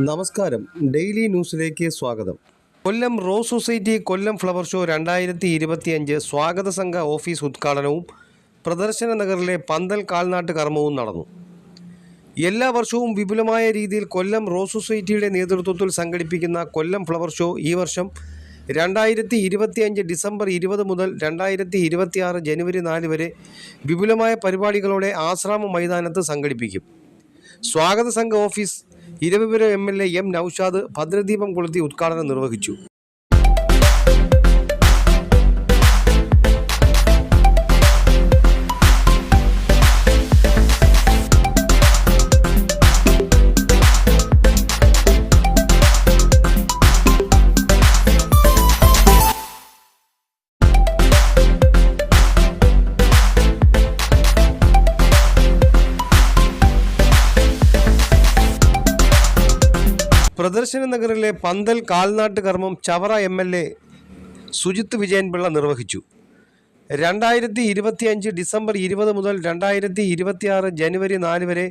നമസ്കാരം. ഡെയിലി ന്യൂസിലേക്ക് സ്വാഗതം. Kollam rose society Kollam flower show രണ്ടായിരത്തി ഇരുപത്തിയഞ്ച് സ്വാഗത സംഘ ഓഫീസ് ഉദ്ഘാടനവും പ്രദർശന നഗറിലെ പന്തൽ കാൽനാട്ട് കർമ്മവും നടന്നു. എല്ലാ വർഷവും വിപുലമായ രീതിയിൽ കൊല്ലം റോസ് സൊസൈറ്റിയുടെ നേതൃത്വത്തിൽ സംഘടിപ്പിക്കുന്ന കൊല്ലം ഫ്ലവർ ഷോ ഈ വർഷം രണ്ടായിരത്തി ഇരുപത്തിയഞ്ച് ഡിസംബർ ഇരുപത് മുതൽ രണ്ടായിരത്തി ഇരുപത്തിയാറ് ജനുവരി നാല് വരെ വിപുലമായ പരിപാടികളോടെ ആശ്രാമ മൈതാനത്ത് സംഘടിപ്പിക്കും. സ്വാഗത സംഘ office Eravipuram M L A M Noushad ഭദ്രദീപം കൊളുത്തി ഉദ്ഘാടനം നിർവഹിച്ചു പ്രദർശന നഗറിലെ പന്തൽ കാൽനാട്ട് കർമ്മം Chavara M L A Sujith Vijayanpillai നിർവഹിച്ചു. രണ്ടായിരത്തി ഇരുപത്തിയഞ്ച് ഡിസംബർ ഇരുപത് മുതൽ രണ്ടായിരത്തി ഇരുപത്തിയാറ് ജനുവരി നാല് വരെ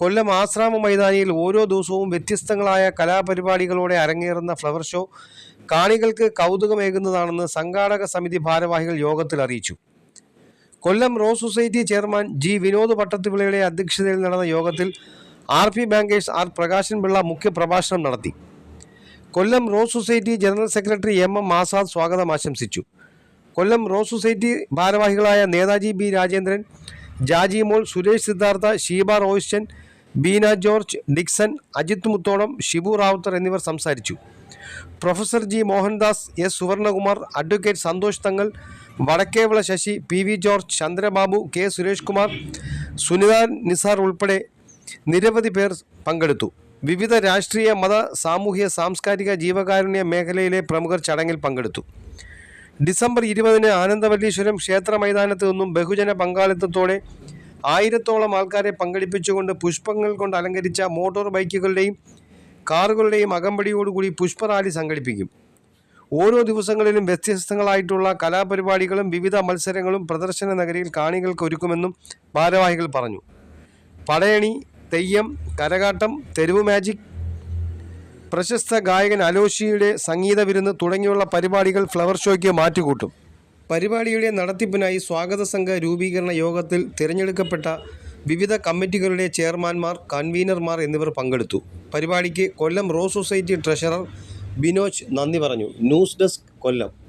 കൊല്ലം ആശ്രാമ മൈതാനിയിൽ ഓരോ ദിവസവും വ്യത്യസ്തങ്ങളായ കലാപരിപാടികളോടെ അരങ്ങേറുന്ന ഫ്ലവർ ഷോ കാണികൾക്ക് കൗതുകമേകുന്നതാണെന്ന് സംഘാടക സമിതി ഭാരവാഹികൾ യോഗത്തിൽ അറിയിച്ചു. Kollam rose society chairman G Vinod പട്ടത്തുപിള്ളയുടെ അധ്യക്ഷതയിൽ നടന്ന യോഗത്തിൽ R P bankers R Prakashan Pillai മുഖ്യപ്രഭാഷണം നടത്തി. Kollam rose society general secretary M M Azad സ്വാഗതം ആശംസിച്ചു. കൊല്ലം റോസ് സൊസൈറ്റി ഭാരവാഹികളായ Netaji B Rajendran Jaji Mol Suresh Siddhartha Sheeba Royston Beena George Dixon Ajith Mutholam Shibu Rawther എന്നിവർ സംസാരിച്ചു. Professor G Mohandas S Suvarnakumar advocate Santhosh Thangal Vadakkevila Sasi P V George Chandrababu K Suresh Kumar Sunitha Nisar ഉൾപ്പെടെ നിരവധി പേർ പങ്കെടുത്തു. വിവിധ രാഷ്ട്രീയ മത സാമൂഹ്യ സാംസ്കാരിക ജീവകാരുണ്യ മേഖലയിലെ പ്രമുഖർ ചടങ്ങിൽ പങ്കെടുത്തു. ഡിസംബർ ഇരുപതിന് ആനന്ദവല്ലീശ്വരം ക്ഷേത്ര മൈതാനത്ത് നിന്നും ബഹുജന പങ്കാളിത്തത്തോടെ ആയിരത്തോളം ആൾക്കാരെ പങ്കെടുപ്പിച്ചുകൊണ്ട് പുഷ്പങ്ങൾ കൊണ്ട് അലങ്കരിച്ച മോട്ടോർ ബൈക്കുകളുടെയും കാറുകളുടെയും അകമ്പടിയോടുകൂടി പുഷ്പറാലി സംഘടിപ്പിക്കും. ഓരോ ദിവസങ്ങളിലും വ്യത്യസ്തങ്ങളായിട്ടുള്ള കലാപരിപാടികളും വിവിധ മത്സരങ്ങളും പ്രദർശന നഗരിയിൽ കാണികൾക്ക് ഒരുക്കുമെന്നും ഭാരവാഹികൾ പറഞ്ഞു. പടയണി തെയ്യം കരകാട്ടം തെരുവ് മാജിക് പ്രശസ്ത ഗായകൻ അലോഷിയുടെ സംഗീത വിരുന്ന് തുടങ്ങിയുള്ള പരിപാടികൾ ഫ്ലവർ ഷോയ്ക്ക് മാറ്റുകൂട്ടും. പരിപാടിയുടെ നടത്തിപ്പിനായി സ്വാഗത സംഘ രൂപീകരണ യോഗത്തിൽ തിരഞ്ഞെടുക്കപ്പെട്ട വിവിധ കമ്മിറ്റികളുടെ ചെയർമാൻമാർ കൺവീനർമാർ എന്നിവർ പങ്കെടുത്തു. പരിപാടിക്ക് Kollam rose society treasurer Binoj നന്ദി പറഞ്ഞു. News desk Kollam.